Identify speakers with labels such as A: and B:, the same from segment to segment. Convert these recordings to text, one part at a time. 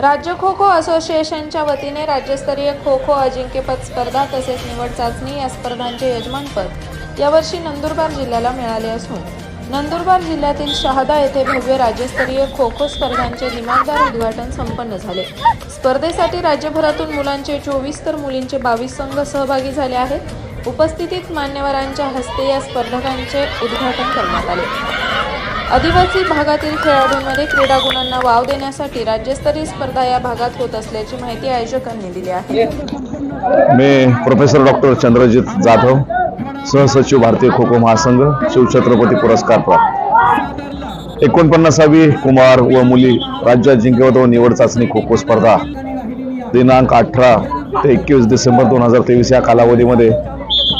A: राज्य खो खो असोसिएशनच्या वतीने राज्यस्तरीय खो खो अजिंक्यपद स्पर्धा तसेच निवड चाचणी या स्पर्धांचे यजमानपद यावर्षी नंदुरबार जिल्ह्याला मिळाले असून नंदुरबार जिल्ह्यातील शहादा येथे भव्य राज्यस्तरीय खो खो स्पर्धांचे दिमागदार उद्घाटन संपन्न झाले. स्पर्धेसाठी राज्यभरातून मुलांचे चोवीस तर मुलींचे बावीस संघ सहभागी झाले आहेत. उपस्थितीत मान्यवरांच्या हस्ते या स्पर्धकांचे उद्घाटन करण्यात आले. आदिवासी भागातील खेळाडूंमध्ये क्रीडा गुणांना वाव देण्यासाठी राज्यस्तरीय स्पर्धा या भागात होत असल्याची माहिती आयोजकांनी दिली आहे.
B: मी प्रोफेसर डॉक्टर चंद्रजित जाधव सहसचिव भारतीय खो खो महासंघ शिवछत्रपती पुरस्कार प्राप्त. एकोणपन्नासावी कुमार व मुली राज्य जिंकवत व निवड चाचणी खो खो स्पर्धा. दिनांक अठरा ते एकवीस डिसेंबर दोन हजार तेवीस या कालावधीमध्ये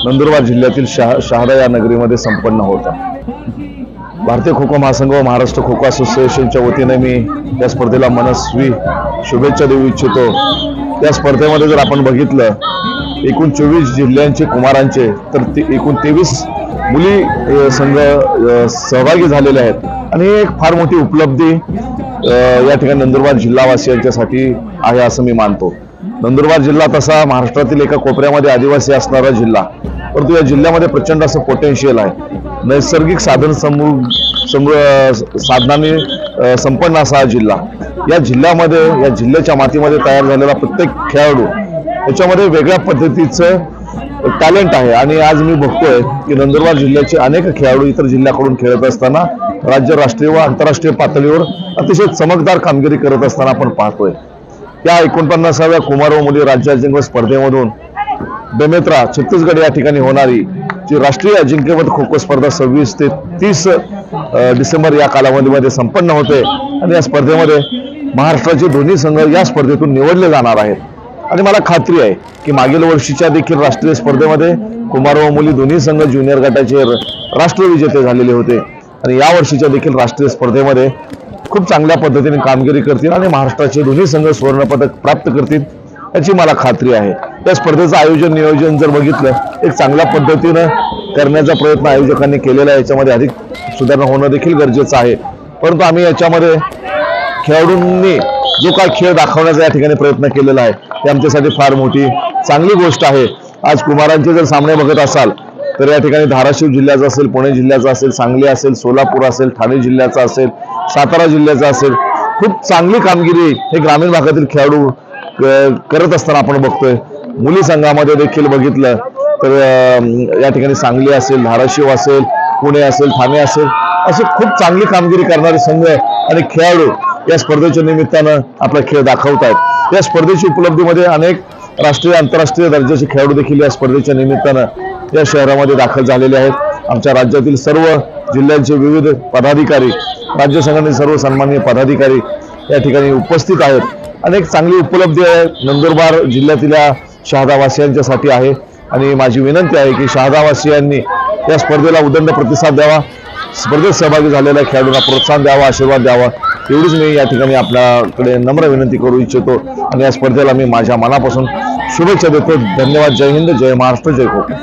B: नंदुरबार जिल्ह्यातील शहा शहादा या नगरीमध्ये संपन्न होता. भारतीय खो खो महासंघ व महाराष्ट्र खो खो असोसिएशनच्या वतीने मी या स्पर्धेला मनस्वी शुभेच्छा देऊ इच्छितो. त्या स्पर्धेमध्ये जर आपण बघितलं एकूण चोवीस जिल्ह्यांचे कुमारांचे तर ते एकूण तेवीस मुली संघ सहभागी झालेले आहेत. आणि ही एक फार मोठी उपलब्धी या ठिकाणी नंदुरबार जिल्हावासियांच्यासाठी आहे असं मी मानतो. नंदुरबार जिल्हा तसा महाराष्ट्रातील एका कोपऱ्यामध्ये आदिवासी असणारा जिल्हा. परंतु या जिल्ह्यामध्ये प्रचंड असं पोटेन्शियल आहे. नैसर्गिक साधन समूह समृ साधनांनी संपन्न असा हा जिल्हा. या जिल्ह्यामध्ये या जिल्ह्याच्या मातीमध्ये तयार झालेला प्रत्येक खेळाडू याच्यामध्ये वेगळ्या पद्धतीचं टॅलेंट आहे. आणि आज मी बघतोय की नंदुरबार जिल्ह्याचे अनेक खेळाडू इतर जिल्ह्याकडून खेळत असताना राज्य राष्ट्रीय व आंतरराष्ट्रीय पातळीवर अतिशय चमकदार कामगिरी करत असताना आपण पाहतोय. या एकोणपन्नासाव्या कुमार व मुली राज्य अजिंक्य स्पर्धेमधून बेमेत्रा छत्तीसगड या ठिकाणी होणारी जी राष्ट्रीय अजिंक्यपद खो खो स्पर्धा सव्वीस ते तीस डिसेंबर या कालावधीमध्ये संपन्न होते आणि या स्पर्धेमध्ये महाराष्ट्राचे दोन्ही संघ या स्पर्धेतून निवडले जाणार आहेत. आणि मला खात्री आहे की मागील वर्षीच्या देखील राष्ट्रीय स्पर्धेमध्ये कुमार व मुली दोन्ही संघ ज्युनियर गटाचे राष्ट्रविजेते झालेले होते. आणि या वर्षीच्या देखील राष्ट्रीय स्पर्धेमध्ये खूप चांगल्या पद्धतीने कामगिरी करतील आणि महाराष्ट्राचे दोन्ही संघ सुवर्णपदक प्राप्त करतील याची मला खात्री आहे. त्या स्पर्धेचं आयोजन नियोजन जर बघितलं एक चांगल्या पद्धतीनं करण्याचा प्रयत्न आयोजकांनी केलेला आहे. याच्यामध्ये अधिक सुधारणा होणं देखील गरजेचं आहे. परंतु आम्ही याच्यामध्ये खेळाडूंनी जो काय खेळ दाखवण्याचा या ठिकाणी प्रयत्न केलेला आहे ते आमच्यासाठी फार मोठी चांगली गोष्ट आहे. आज कुमारांचे जर सामने बघत असाल तर या ठिकाणी धाराशिव जिल्ह्याचा असेल पुणे जिल्ह्याचा असेल सांगली असेल सोलापूर असेल ठाणे जिल्ह्याचा असेल सातारा जिल्ह्याचा असेल खूप चांगली कामगिरी हे ग्रामीण भागातील खेळाडू करत असताना आपण बघतोय. मुली संघामध्ये देखील बघितलं तर या ठिकाणी सांगली असेल धाराशिव असेल पुणे असेल ठाणे असेल असे खूप चांगली कामगिरी करणारे संघ आणि खेळाडू या स्पर्धेच्या निमित्तानं आपला खेळ दाखवत आहेत. या स्पर्धेची उपलब्धीमध्ये अनेक राष्ट्रीय आंतरराष्ट्रीय दर्जाचे खेळाडू देखील या स्पर्धेच्या निमित्तानं या शहरामध्ये दाखल झालेले आहेत. आमच्या राज्यातील सर्व जिल्ह्यांचे विविध पदाधिकारी राज्य संघातील सर्व सन्माननीय पदाधिकारी या ठिकाणी उपस्थित आहेत. अनेक चांगली उपलब्धी आहे. नंदुरबार जिल्ह्यातील शहादावासियांच्यासाठी आहे. आणि माझी विनंती आहे की शहादावासियांनी या स्पर्धेला उदंड प्रतिसाद द्यावा. स्पर्धेत सहभागी झालेल्या खेळाडूंना प्रोत्साहन द्यावा आशीर्वाद द्यावा. एवढीच मी या ठिकाणी आपल्याकडे नम्र विनंती करू इच्छितो. आणि या स्पर्धेला मी माझ्या मनापासून शुभेच्छा देतो. धन्यवाद. जय हिंद. जय महाराष्ट्र. जय कोकण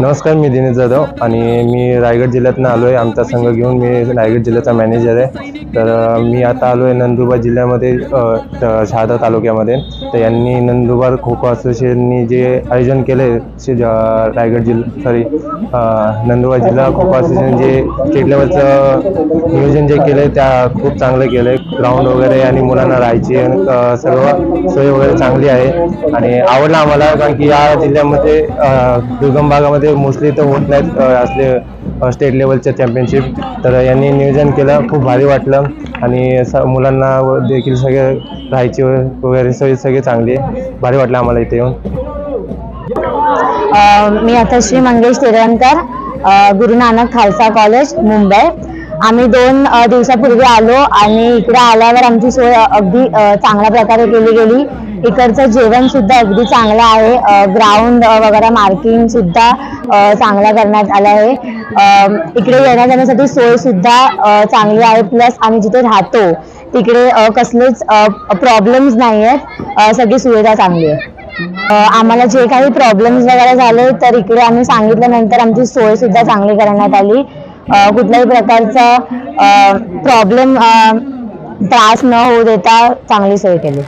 C: नमस्कार मी दिनेश जाधव आणि मी रायगड जिल्ह्यातनं आलो आहे आमचा संघ घेऊन मी रायगड जिल्ह्याचा मॅनेजर आहे. तर मी आता आलो आहे नंदुरबार जिल्ह्यामध्ये शहादा तालुक्यामध्ये. तर यांनी नंदुरबार खो खो असोसिएशननी जे आयोजन केलं आहे रायगड जिल्हा सॉरी नंदुरबार जिल्हा खो खो असोसिएशन जे स्टेट लेवलचं नियोजन जे केलं आहे त्या खूप चांगलं केलं आहे ग्राउंड वगैरे आणि मुलांना राहायची सर्व सोय वगैरे चांगली आहे. आणि आवडलं आम्हाला कारण की या जिल्ह्यामध्ये दुर्गम भागामध्ये मोस्टली तर होत नाहीत. असले स्टेट लेवलच्या चॅम्पियनशिप तर यांनी नियोजन केलं खूप भारी वाटलं. आणि स मुलांना देखील सगळे राहायची वगैरे सोय सगळे चांगली. आहे भारी वाटलं आम्हाला इथे येऊन.
D: मी आता श्री मंगेश तिरवणकर गुरु नानक खालसा कॉलेज मुंबई. आम्ही दोन दिवसापूर्वी आलो आणि इकडे आल्यावर आमची सोय अगदी चांगल्या प्रकारे केली गेली. इकडचं जेवण सुद्धा अगदी चांगलं आहे. ग्राउंड वगैरे मार्किंग सुद्धा चांगला करण्यात आलं आहे. इकडे येण्या जाण्यासाठी सोय सुद्धा चांगली आहे. प्लस आम्ही जिथे राहतो तिकडे कसलेच प्रॉब्लेम्स नाही आहेत सगळी सुविधा चांगली आहे. आम्हाला जे काही प्रॉब्लेम्स वगैरे झाले तर इकडे आम्ही सांगितल्यानंतर आमची सोय सुद्धा चांगली करण्यात आली. कुठल्याही प्रकारचा प्रॉब्लेम त्रास न होऊ देता चांगली सोय केली.